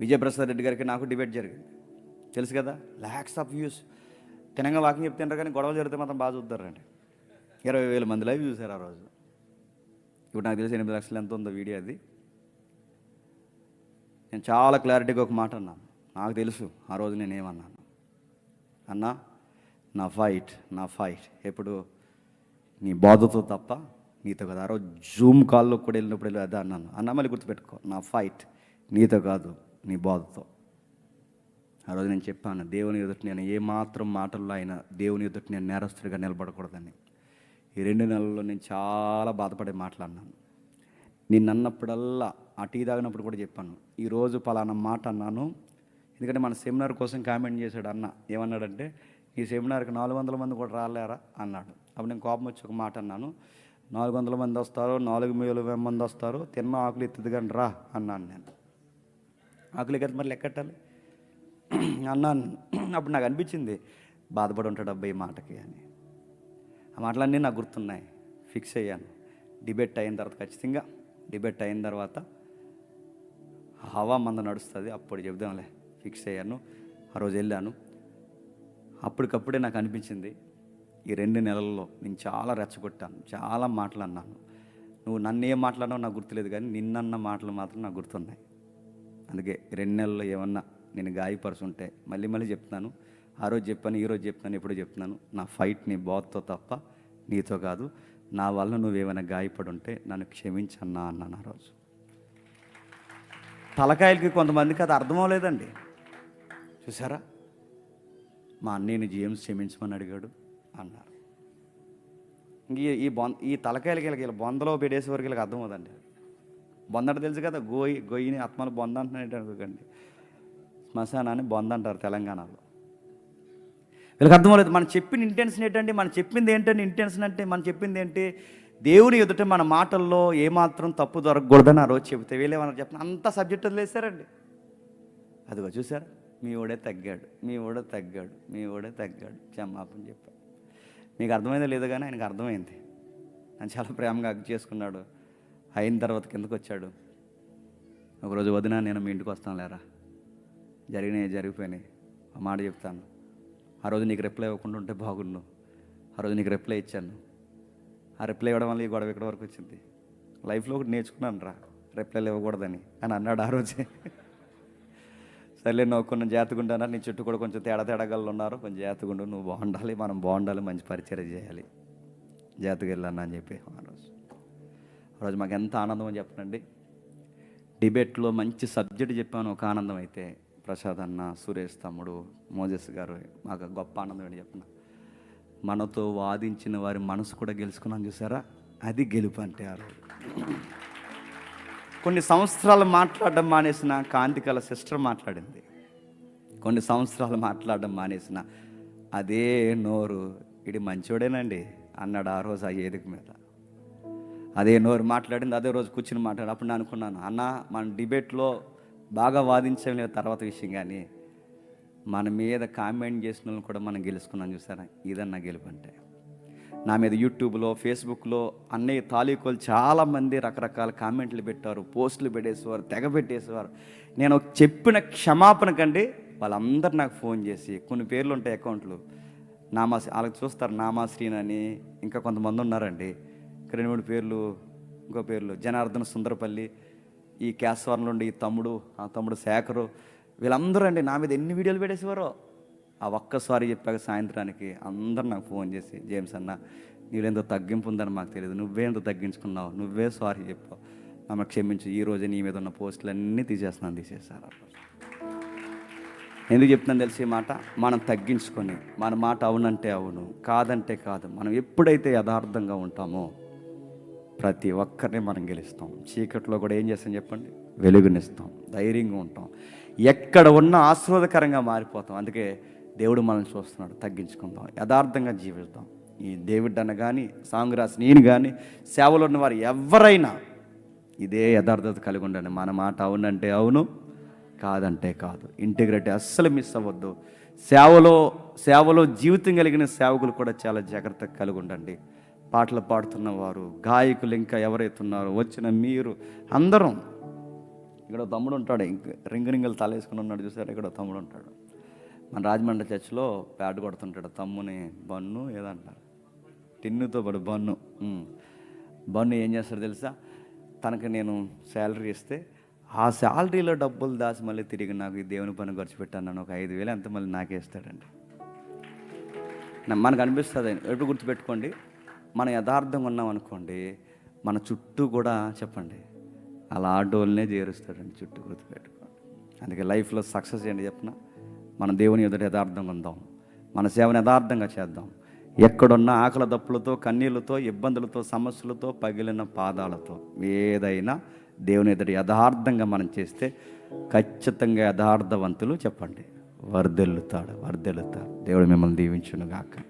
విజయప్రసాద్ రెడ్డి గారికి నాకు డిబేట్ జరిగింది. తెలుసు కదా? ల్యాక్స్ ఆఫ్ వ్యూస్ తినంగా వాకింగ్ చెప్తుంటారు కానీ గొడవలు జరిగితే మాత్రం బాగా చూద్దారండి ఇరవై వేల మంది లైవ్ చూశారు ఆ రోజు. ఇప్పుడు నాకు తెలిసి ఎనిమిది లక్షలు ఎంత ఉందో వీడియో అది. నేను చాలా క్లారిటీగా ఒక మాట అన్నాను. నాకు తెలుసు ఆ రోజు నేను ఏమన్నాను. అన్నా నా ఫైట్ నా ఫైట్ ఎప్పుడు? నీ బాధతో తప్ప నీతో కాదు. ఆ రోజు జూమ్ కాల్లో కూడా వెళ్ళినప్పుడు వెళ్ళి అదే అన్నాను. అన్న మళ్ళీ గుర్తుపెట్టుకో. నా ఫైట్ నీతో కాదు. నీ బాధతో. ఆ రోజు నేను చెప్పాను దేవుని ఎదుటి నేను ఏమాత్రం మాటల్లో అయినా దేవుని ఎదుటి నేను నేరస్తుడిగా నిలబడకూడదని. ఈ రెండు నెలల్లో నేను చాలా బాధపడే మాట్లాడినాను నిన్ను అన్నప్పుడల్లా ఆ టీ తాగినప్పుడు కూడా చెప్పాను ఈరోజు పలానా మాట అన్నాను. ఎందుకంటే మన సెమినార్ కోసం కామెంట్ చేశాడు అన్న. ఏమన్నాడంటే ఈ సెమినార్కి నాలుగు వందల మంది కూడా రాలేరా? అన్నాడు. అప్పుడు నేను కోపం వచ్చి ఒక మాట అన్నాను నాలుగు వందల మంది వస్తారు నాలుగు వేల మంది వస్తారు తిన్న ఆకులు ఎత్తుది కానీ రా అన్నాను నేను. ఆకులే కదా మరి లెక్కట్టాలి అన్నాను. అప్పుడు నాకు అనిపించింది బాధపడి ఉంటాడు అబ్బాయి మాటకి అని. ఆ మాటలన్నీ నాకు గుర్తున్నాయి. ఫిక్స్ అయ్యాను. డిబేట్ అయిన తర్వాత ఖచ్చితంగా డిబేట్ అయిన తర్వాత హవా మంద నడుస్తుంది. అప్పుడు చెబుదాంలే ఫిక్స్ అయ్యాను. ఆ రోజు వెళ్ళాను. అప్పటికప్పుడే నాకు అనిపించింది ఈ రెండు నెలల్లో నేను చాలా రెచ్చగొట్టాను చాలా మాటలు అన్నాను. నువ్వు నన్ను ఏం మాట్లాడినావు నాకు గుర్తులేదు కానీ నిన్నన్న మాటలు మాత్రం నాకు గుర్తున్నాయి. అందుకే రెండు నెలల్లో ఏమన్నా నేను గాయపరుచుంటే మళ్ళీ మళ్ళీ చెప్తున్నాను. ఆ రోజు చెప్పాను ఈ రోజు చెప్తున్నాను ఎప్పుడు చెప్తున్నాను. నా ఫైట్ నీ బాత్తో తప్ప నీతో కాదు. నా వల్ల నువ్వేమైనా గాయపడి ఉంటే నన్ను క్షమించన్నా అన్నాను ఆ రోజు. తలకాయలకి కొంతమందికి అది అర్థం అవ్వలేదండి. చూసారా? మా అన్నయ్యని జేమ్స్ క్షమించమని అడిగాడు అన్నారు. ఈ- ఈ బొంద ఈ తలకాయలకి వీళ్ళకి బొందలో పెట్టేసే వరకు వీళ్ళకి అర్థం అవుదండి బొందంట తెలుసు కదా గోయి గొయ్యిని ఆత్మలు బొంద అంటున్నాడు అనుకోకండి. శ్మశానాన్ని బొంద అంటారు తెలంగాణలో. వీళ్ళకి అర్థం లేదు మనం చెప్పిన ఇంటెన్షన్ ఏంటంటే మనం చెప్పింది ఏంటంటే ఇంటెన్షన్ అంటే మనం చెప్పింది ఏంటి? దేవుని ఎదుట మన మాటల్లో ఏమాత్రం తప్పు దొరకకూడదని ఆ రోజు చెబితే వీళ్ళేమన్నా చెప్పిన అంత సబ్జెక్టు వదిలేశారండి. అదిగో చూసారా మీ ఓడే తగ్గాడు మీ ఓడే తగ్గాడు మీ ఓడే తగ్గాడు క్షమాపణ చెప్పాడు. మీకు అర్థమైందో లేదో కానీ ఆయనకు అర్థమైంది. ఆయన చాలా ప్రేమగా అగ్గు చేసుకున్నాడు. అయిన తర్వాత కిందకు వచ్చాడు. ఒకరోజు వదిన నేను మీ ఇంటికి వస్తాను లేరా? జరిగినాయి జరిగిపోయినాయి. ఆ మాట చెప్తాను. ఆ రోజు నీకు రిప్లై ఇవ్వకుండా ఉంటే బాగుండు. ఆ రోజు నీకు రిప్లై ఇచ్చాను. ఆ రిప్లై ఇవ్వడం వల్ల ఈ గొడవ ఇక్కడ వరకు వచ్చింది. లైఫ్లో ఒకటి నేర్చుకున్నాను రా. రిప్లైలు ఇవ్వకూడదని. అని అన్నాడు ఆ రోజే. సర్లే నువ్వు కొన్ని జాతకుంటానా నీ చుట్టూ కూడా కొంచెం తేడా తేడాగలు ఉన్నారు. కొంచెం జాతకుండు నువ్వు బాగుండాలి. మనం బాగుండాలి. మంచి పరిచయం చేయాలి. జాతకు వెళ్ళాను అని చెప్పి ఆ రోజు. రోజు మాకు ఎంత ఆనందం అని చెప్పనండి. డిబేట్లో మంచి సబ్జెక్ట్ చెప్పాను ఒక ఆనందం అయితే ప్రసాద్ అన్న సురేష్ తమ్ముడు మోజెస్ గారు మాకు గొప్ప ఆనందం అని చెప్పిన. మనతో వాదించిన వారి మనసు కూడా గెలుచుకున్నాను చూసారా? అది గెలుపు అంటే ఆ రోజు కొన్ని సంవత్సరాలు మాట్లాడడం మానేసిన కాంతికల సిస్టర్ మాట్లాడింది. కొన్ని సంవత్సరాలు మాట్లాడడం మానేసిన అదే నోరు ఇది మంచోడేనండి అన్నాడు ఆ రోజు ఆ ఏదిక మీద. అదే నోరు మాట్లాడింది అదే రోజు కూర్చుని మాట్లాడి అప్పుడు నేను అనుకున్నాను అన్న మన డిబేట్లో బాగా వాదించలేదు తర్వాత విషయం కానీ మన మీద కామెంట్ చేసిన వాళ్ళని కూడా మనం గెలుచుకున్నాం చూసారా? ఇదన్న గెలుపు అంటే నా మీద యూట్యూబ్లో ఫేస్బుక్లో అన్నయ్య తాలూకులు చాలామంది రకరకాల కామెంట్లు పెట్టారు పోస్టులు పెట్టేసేవారు తెగ పెట్టేసేవారు. నేను చెప్పిన క్షమాపణ కండి వాళ్ళందరూ నాకు ఫోన్ చేసి కొన్ని పేర్లు ఉంటాయి అకౌంట్లు నామా వాళ్ళకి చూస్తారు నామాశ్రీన్ అని ఇంకా కొంతమంది ఉన్నారండి. ఇక్కడ రెండు మూడు పేర్లు ఇంకో పేర్లు జనార్దన సుందరపల్లి ఈ కేశవరంలో నుండి ఈ తమ్ముడు ఆ తమ్ముడు శేఖరు వీళ్ళందరూ అండి నా మీద ఎన్ని వీడియోలు పెట్టేసేవారో. ఆ ఒక్కసారి చెప్పాక సాయంత్రానికి అందరు నాకు ఫోన్ చేసి జేమ్స్ అన్న నీళ్ళెంతో తగ్గింపు ఉందని మాకు తెలియదు. నువ్వే ఎంత తగ్గించుకున్నావు. నువ్వే సారీ చెప్పావు. ఆమె క్షమించు. ఈ రోజు నీ మీద ఉన్న పోస్టులన్నీ తీసేస్తున్నాను తీసేసారు ఎందుకు చెప్తున్నాను తెలిసి మాట? మనం తగ్గించుకొని మన మాట అవునంటే అవును కాదంటే కాదు మనం ఎప్పుడైతే యథార్థంగా ఉంటామో ప్రతి ఒక్కరిని మనం గెలుస్తాం. చీకట్లో కూడా ఏం చేస్తాం చెప్పండి? వెలుగునిస్తాం. ధైర్యంగా ఉంటాం. ఎక్కడ ఉన్న ఆస్వాదకరంగా మారిపోతాం. అందుకే దేవుడు మనల్ని చూస్తున్నాడు. తగ్గించుకుందాం. యథార్థంగా జీవిస్తాం ఈ దేవుడు అన్న కానీ సాంగ్రాస్ నేను కానీ సేవలో ఉన్న వారు ఎవరైనా ఇదే యథార్థత కలిగి ఉండండి. మన మాట అవునంటే అవును కాదంటే కాదు. ఇంటిగ్రిటీ అస్సలు మిస్ అవ్వద్దు. సేవలో సేవలో జీవితం కలిగిన సేవకులు కూడా చాలా జాగ్రత్తగా కలిగి ఉండండి. పాటలు పాడుతున్న వారు గాయకులు ఇంకా ఎవరైతే ఉన్నారో వచ్చిన మీరు అందరం. ఇక్కడ తమ్ముడు ఉంటాడు ఇంక రింగు రింగులు తలేసుకుని ఉన్నాడు చూసారు? ఇక్కడ తమ్ముడు ఉంటాడు. మన రాజమండ్రి చర్చిలో ప్యాడ్ కొడుతుంటాడు తమ్ముని బన్ను ఏదంటారు? టిన్నుతో పాటు బన్ను. బన్ను ఏం చేస్తాడు తెలుసా? తనకి నేను శాలరీ ఇస్తే ఆ శాలరీలో డబ్బులు దాచి మళ్ళీ తిరిగి నాకు ఈ దేవుని పని ఖర్చు పెట్టాను ఒక ఐదు వేలు ఎంత మళ్ళీ నాకే ఇస్తాడండి. మనకు అనిపిస్తుంది ఎప్పుడు గుర్తుపెట్టుకోండి. మనం యథార్థంగా ఉన్నాం అనుకోండి మన చుట్టూ కూడా చెప్పండి అలా ఆడోళ్ళనే చేరుస్తాడండి చుట్టూ గుర్తుపెట్టుకోండి. అందుకే లైఫ్లో సక్సెస్ ఏంటి చెప్పిన? మన దేవుని ఎదుట యథార్థంగా ఉందాం. మన సేవను యథార్థంగా చేద్దాం. ఎక్కడున్న ఆకలి దప్పులతో కన్నీళ్ళతో ఇబ్బందులతో సమస్యలతో పగిలిన పాదాలతో ఏదైనా దేవుని ఎదుట యథార్థంగా మనం చేస్తే ఖచ్చితంగా యథార్థవంతులు చెప్పండి. వరదెల్లుతాడు వరదెల్లుతాడు. దేవుడు మిమ్మల్ని దీవించును గాక